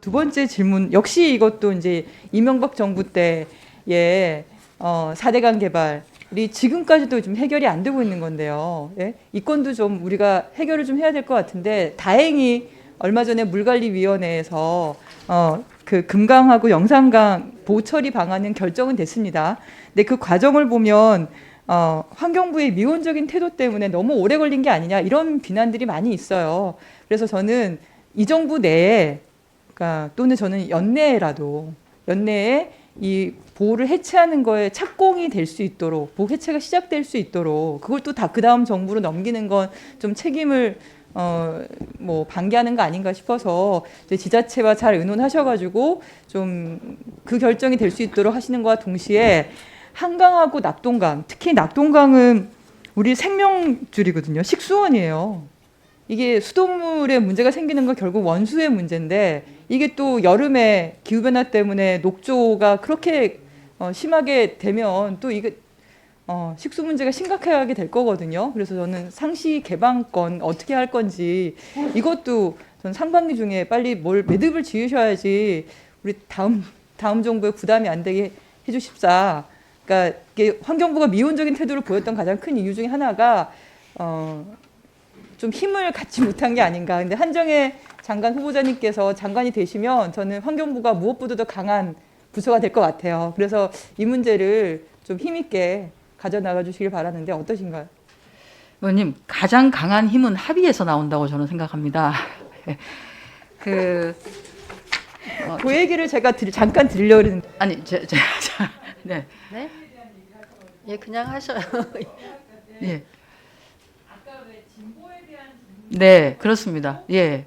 두 번째 질문 역시 이것도 이제 이명박 정부 때의 어, 4대강 개발이 지금까지도 좀 해결이 안 되고 있는 건데요. 예? 이 건도 좀 우리가 해결을 좀 해야 될 것 같은데 다행히 얼마 전에 물관리위원회에서 어, 그 금강하고 영산강 보호 처리 방안은 결정은 됐습니다. 근데 그 과정을 보면 어, 환경부의 미온적인 태도 때문에 너무 오래 걸린 게 아니냐 이런 비난들이 많이 있어요. 그래서 저는 이 정부 내에 그러니까 또는 저는 연내라도 연내에 이 보호를 해체하는 거에 착공이 될 수 있도록 보호 해체가 시작될 수 있도록 그걸 또 다 그 다음 정부로 넘기는 건 좀 책임을 어 뭐 방기하는 거 아닌가 싶어서 이제 지자체와 잘 의논하셔가지고 좀 그 결정이 될 수 있도록 하시는 것과 동시에 한강하고 낙동강 특히 낙동강은 우리 생명줄이거든요 식수원이에요. 이게 수돗물에 문제가 생기는 건 결국 원수의 문제인데 이게 또 여름에 기후 변화 때문에 녹조가 그렇게 어, 심하게 되면 또 이게 어, 식수 문제가 심각하게 될 거거든요. 그래서 저는 상시 개방권 어떻게 할 건지 이것도 전 상반기 중에 빨리 뭘 매듭을 지으셔야지 우리 다음 다음 정부에 부담이 안 되게 해주십사. 그러니까 이게 환경부가 미온적인 태도를 보였던 가장 큰 이유 중에 하나가 어, 좀 힘을 갖지 못한 게 아닌가. 근데 한정혜 장관 후보자님께서 장관이 되시면 저는 환경부가 무엇보다 더 강한 부서가 될 것 같아요. 그래서 이 문제를 좀 힘있게 가져나가 주시길 바라는데 어떠신가요? 의원님 가장 강한 힘은 합의에서 나온다고 저는 생각합니다. 그그 얘기를 제가 들- 잠깐 들려고 했는데 아니 제, 제, 자, 네, 네? 예, 그냥 하셔요. 예. 네, 그렇습니다. 예.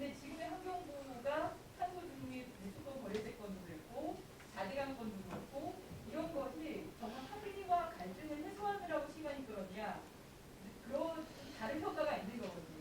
근데 지금의 환경부가 탄소 중립 배수권 거래제권도 그랬고 4대강권도 그렇고 이런 것이 정말 합의와 갈등을 해소하느라고 시간이 끌었냐 그런 다른 평가가 있는 거거든요.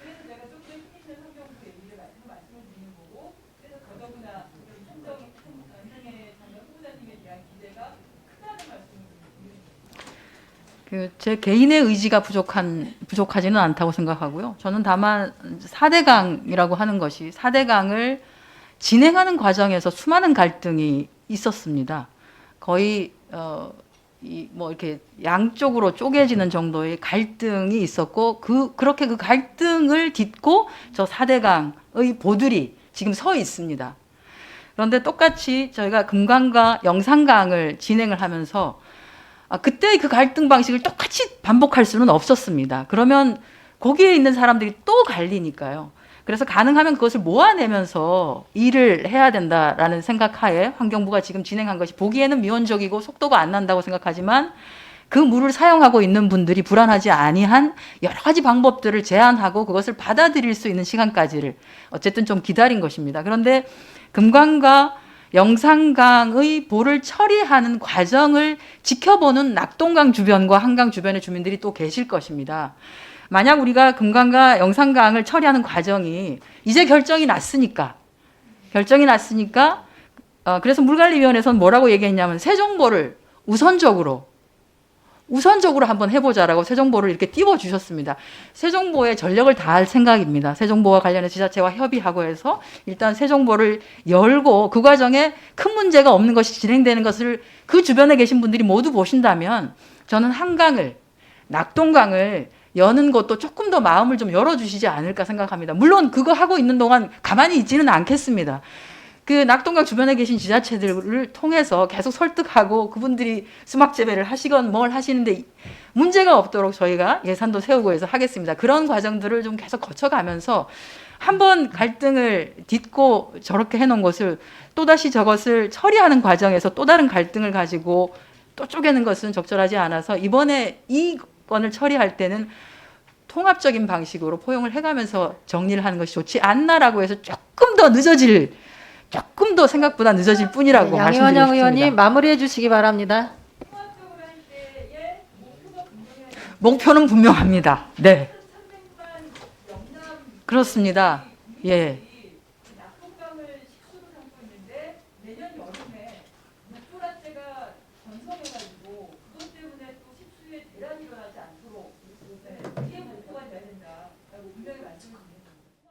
그래서 제가 조금 더 힘있는 환경부 얘기를 말씀, 말씀을 드리는 거고 그래서 더더구나 우리 한정, 한정의 장관 후보자님에 대한 기대가 크다는 말씀을 드립니다. 그 제 개인의 의지가 부족한 부족하지는 않다고 생각하고요. 저는 다만 4대강이라고 하는 것이 4대강을 진행하는 과정에서 수많은 갈등이 있었습니다. 거의 어 이 뭐 이렇게 양쪽으로 쪼개지는 정도의 갈등이 있었고 그 그렇게 그 갈등을 딛고 저 4대강의 보들이 지금 서 있습니다. 그런데 똑같이 저희가 금강과 영산강을 진행을 하면서 아, 그때 그 갈등 방식을 똑같이 반복할 수는 없었습니다. 그러면 거기에 있는 사람들이 또 갈리니까요. 그래서 가능하면 그것을 모아내면서 일을 해야 된다라는 생각하에 환경부가 지금 진행한 것이 보기에는 미온적이고 속도가 안 난다고 생각하지만 그 물을 사용하고 있는 분들이 불안하지 아니한 여러 가지 방법들을 제안하고 그것을 받아들일 수 있는 시간까지를 어쨌든 좀 기다린 것입니다. 그런데 금강과 영산강의 보를 처리하는 과정을 지켜보는 낙동강 주변과 한강 주변의 주민들이 또 계실 것입니다. 만약 우리가 금강과 영산강을 처리하는 과정이 이제 결정이 났으니까 결정이 났으니까 어, 그래서 물관리위원회에서는 뭐라고 얘기했냐면 새 정보를 우선적으로 우선적으로 한번 해보자라고 새 정보를 이렇게 띄워 주셨습니다. 새 정보에 전력을 다할 생각입니다. 새 정보와 관련해 지자체와 협의하고 해서 일단 새 정보를 열고 그 과정에 큰 문제가 없는 것이 진행되는 것을 그 주변에 계신 분들이 모두 보신다면 저는 한강을 낙동강을 여는 것도 조금 더 마음을 좀 열어주시지 않을까 생각합니다. 물론 그거 하고 있는 동안 가만히 있지는 않겠습니다. 그 낙동강 주변에 계신 지자체들을 통해서 계속 설득하고 그분들이 수막 재배를 하시건 뭘 하시는데 문제가 없도록 저희가 예산도 세우고 해서 하겠습니다. 그런 과정들을 좀 계속 거쳐가면서 한번 갈등을 딛고 저렇게 해놓은 것을 또다시 저것을 처리하는 과정에서 또 다른 갈등을 가지고 또 쪼개는 것은 적절하지 않아서 이번에 이 건을 처리할 때는 통합적인 방식으로 포용을 해가면서 정리를 하는 것이 좋지 않나라고 해서 조금 더 늦어질 조금 더 생각보다 늦어질 뿐이라고 네, 말씀드리고 싶습니다. 의원님 마무리해 주시기 바랍니다. 목표는 분명합니다. 네. 그렇습니다. 예.